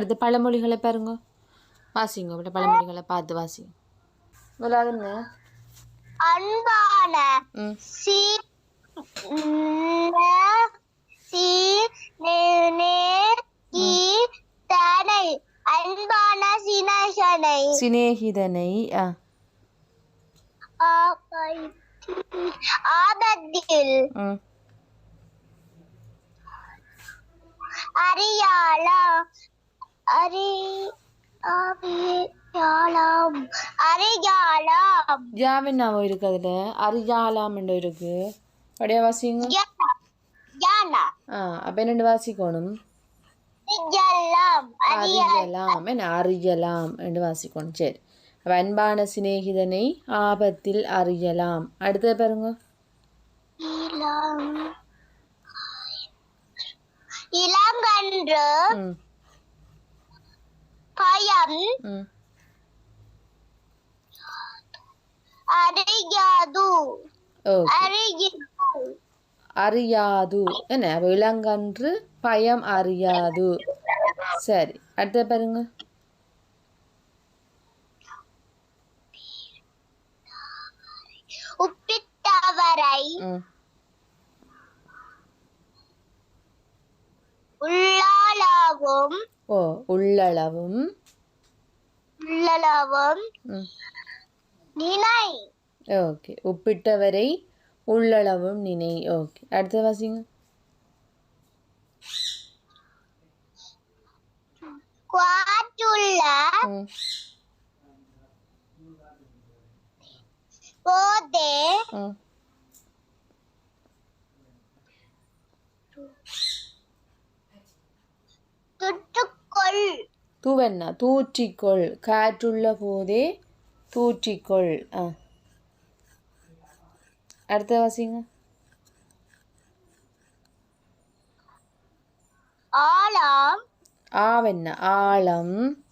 அடுத்து பழமொழிகளை பாருங்க. வாசிங்க இப்படி பழமொழிகளை பார்த்து வாசிங்க. முதலாவது என்ன அன்பான சி ந- சி நே- நே- கி தனை. அன்பான சினசனை சிநேகிதனை ஆ. ஆபத்தில். அறியாளாம் ஜாவினாவோ இருக்கு அதில்? அரிஜாலாம்னு இருக்கு. அப்படியே வாசிங்க? ஆ அப்போ என்னென்னு வாசிக்கணும்? அறியலாம் அறிய அறியலாம் என்ன? அறியலாம் என்று வாசிக்கணும். சரி. அப்ப அன்பான சிநேகிதனை ஆபத்தில் அறியலாம் அடுத்தது பாருங்க. இளங்கன்று பயம் ம் அறியாது அறியாது என்ன இளங்கன்று பயம் அறியாது சரி அடுத்தது பாருங்க உப்பிட்டவரை உள்ளாளாவும் ஓ உள்ளளவும். உள்ளளவும் நினை. ஓகே உப்பிட்டவரை உள்ளளவும் நினை. ஓகே அடுத்த வாசிங்க. காற்றுள்ள போதே தூவெண்ணா தூற்றிக்கொள். காற்றுள்ள போதே தூற்றிக்கொள். ஆ. அடுத்த வாசிங்க. ஆழம். ஆவெண்ணா ஆழம்.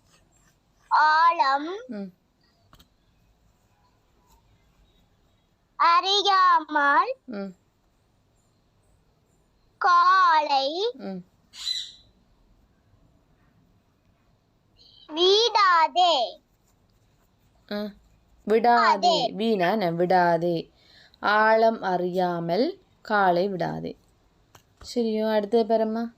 ஆழம். அறியாமல் காலை வீடாதே. விடாதே. வீணா என்ன விடாதே. ஆழம் அறியாமல் காலை விடாதே. சரியோ அடுத்தது பெறம்மா